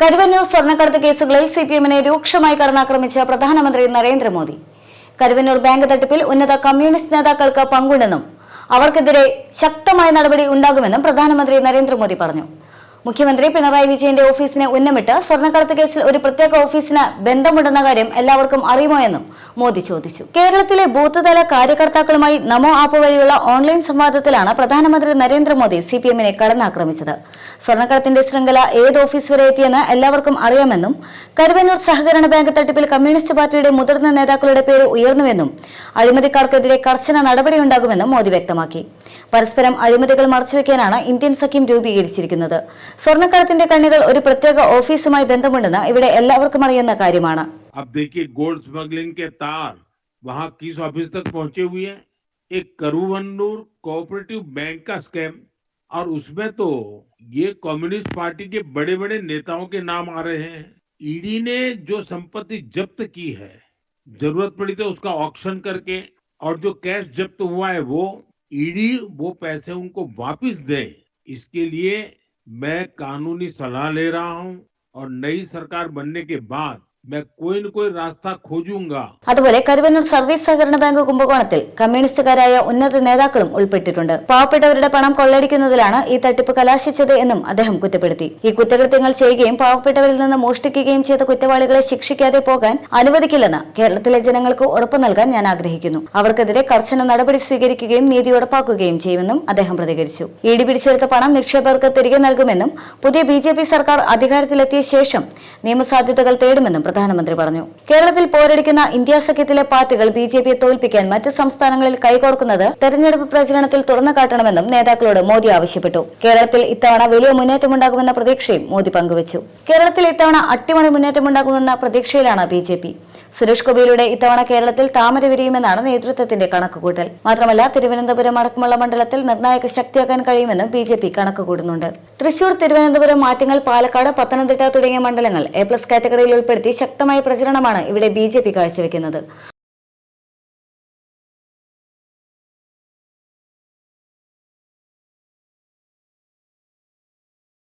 കരുവന്നൂർ സ്വർണക്കടത്ത് കേസുകളിൽ C P എമ്മിനെ രൂക്ഷമായി കടന്നാക്രമിച്ച പ്രധാനമന്ത്രി നരേന്ദ്രമോദി. കരുവന്നൂർ ബാങ്ക് തട്ടിപ്പിൽ ഉന്നത കമ്മ്യൂണിസ്റ്റ് നേതാക്കൾക്ക് പങ്കുണ്ടെന്നും അവർക്കെതിരെ ശക്തമായ നടപടി ഉണ്ടാകുമെന്നും പ്രധാനമന്ത്രി നരേന്ദ്രമോദി പറഞ്ഞു. മുഖ്യമന്ത്രി പിണറായി വിജയന്റെ ഓഫീസിനെ ഉന്നമിട്ട് സ്വർണക്കടത്ത് കേസിൽ ഒരു പ്രത്യേക ഓഫീസിന് ബന്ധമുണ്ടെന്ന കാര്യം എല്ലാവർക്കും അറിയുമോ എന്നും മോദി ചോദിച്ചു. കേരളത്തിലെ ബൂത്ത് തല കാര്യകർത്താക്കളുമായി നമോ ആപ്പ് വഴിയുള്ള ഓൺലൈൻ സംവാദത്തിലാണ് പ്രധാനമന്ത്രി നരേന്ദ്രമോദി സി പി എമ്മിനെ കടന്നാക്രമിച്ചത്. സ്വർണക്കടത്തിന്റെ ശൃംഖല ഏത് ഓഫീസ് വരെ എത്തിയെന്ന് എല്ലാവർക്കും അറിയാമെന്നും കരുവന്നൂർ സഹകരണ ബാങ്ക് തട്ടിപ്പിൽ കമ്മ്യൂണിസ്റ്റ് പാർട്ടിയുടെ മുതിർന്ന നേതാക്കളുടെ പേര് ഉയർന്നുവെന്നും അഴിമതിക്കാർക്കെതിരെ കർശന നടപടിയുണ്ടാകുമെന്നും മോദി വ്യക്തമാക്കി. പരസ്പരം അഴിമതികൾ മറച്ചുവെക്കാനാണ് ഇന്ത്യൻ സഖ്യം രൂപീകരിച്ചിരിക്കുന്നത് സ്വർണ്ണക്കടത്തിന്റെ കണ്ണികൾ ഒരു പ്രത്യേക ഓഫീസുമായി ബന്ധമുണ്ടെന്ന് ഇവിടെ എല്ലാവർക്കും അറിയുന്ന കാര്യമാണ് अब देखिए गोल्ड स्मगलिंग के तार वहां किस ऑफिस तक पहुंचे हुए हैं एक करूवन्नूर कोऑपरेटिव बैंक का स्कैम और उसमें तो ये कम्युनिस्ट पार्टी के बड़े बड़े नेताओं के नाम आ रहे हैं ईडी ने जो संपत्ति जब्त की है जरूरत पड़ी तो उसका ऑक्शन करके और जो कैश जब्त हुआ है वो ईडी वो पैसे उनको वापस दे, इसके लिए मैं कानूनी सलाह ले रहा हूँ और नई सरकार बनने के बाद मैं कोई न कोई रास्ता खोजूंगा അതുപോലെ കരുവന്നൂർ സർവീസ് സഹകരണ ബാങ്ക് കുംഭകോണത്തിൽ കമ്മ്യൂണിസ്റ്റുകാരായ ഉന്നത നേതാക്കളും ഉൾപ്പെട്ടിട്ടുണ്ട് പാവപ്പെട്ടവരുടെ പണം കൊള്ളയടിക്കുന്നതിലാണ് ഈ തട്ടിപ്പ് കലാശിച്ചത് എന്നും അദ്ദേഹം കുറ്റപ്പെടുത്തി ഈ കുറ്റകൃത്യങ്ങൾ ചെയ്യുകയും പാവപ്പെട്ടവരിൽ നിന്ന് മോഷ്ടിക്കുകയും ചെയ്ത കുറ്റവാളികളെ ശിക്ഷിക്കാതെ പോകാൻ അനുവദിക്കില്ലെന്ന് കേരളത്തിലെ ജനങ്ങൾക്ക് ഉറപ്പു നൽകാൻ ഞാൻ ആഗ്രഹിക്കുന്നു അവർക്കെതിരെ കർശന നടപടി സ്വീകരിക്കുകയും നീതി ഉറപ്പാക്കുകയും ചെയ്യുമെന്നും അദ്ദേഹം പ്രതികരിച്ചു ഇടി പിടിച്ചെടുത്ത പണം നിക്ഷേപകർക്ക് തിരികെ നൽകുമെന്നും പുതിയ ബി ജെ പി സർക്കാർ അധികാരത്തിലെത്തിയ ശേഷം നിയമസാധ്യതകൾ തേടുമെന്നും പ്രധാനമന്ത്രി പറഞ്ഞു. കേരളത്തിൽ പോരടിക്കുന്ന ഇന്ത്യ സഖ്യത്തിലെ പാർട്ടികൾ ബി ജെ പിയെ തോൽപ്പിക്കാൻ മറ്റ് സംസ്ഥാനങ്ങളിൽ കൈകോർക്കുന്നത് തെരഞ്ഞെടുപ്പ് പ്രചരണത്തിൽ തുറന്നു കാട്ടണമെന്നും നേതാക്കളോട് മോദി ആവശ്യപ്പെട്ടു. കേരളത്തിൽ ഇത്തവണ വലിയ മുന്നേറ്റമുണ്ടാകുമെന്ന പ്രതീക്ഷയും മോദി പങ്കുവച്ചു. കേരളത്തിൽ ഇത്തവണ അട്ടിമറി മുന്നേറ്റമുണ്ടാകുമെന്ന പ്രതീക്ഷയിലാണ് ബി ജെ പി. സുരേഷ് ഗോപിയിലൂടെ ഇത്തവണ കേരളത്തിൽ താമര വിരിയുമെന്നാണ് നേതൃത്വത്തിന്റെ കണക്കുകൂട്ടൽ. മാത്രമല്ല തിരുവനന്തപുരം അടക്കമുള്ള മണ്ഡലത്തിൽ നിർണായക ശക്തിയാക്കാൻ കഴിയുമെന്നും ബി ജെ പി കണക്കുകൂടുന്നുണ്ട് തൃശൂർ തിരുവനന്തപുരം മാറ്റങ്ങൾ പാലക്കാട് പത്തനംതിട്ട തുടങ്ങിയ മണ്ഡലങ്ങൾ എ പ്ലസ് കാറ്റഗറിയിൽ ഉൾപ്പെടുത്തി ശക്തമായ പ്രചരണമാണ് ഇവിടെ ബി ജെ പി കാഴ്ചവെക്കുന്നത്.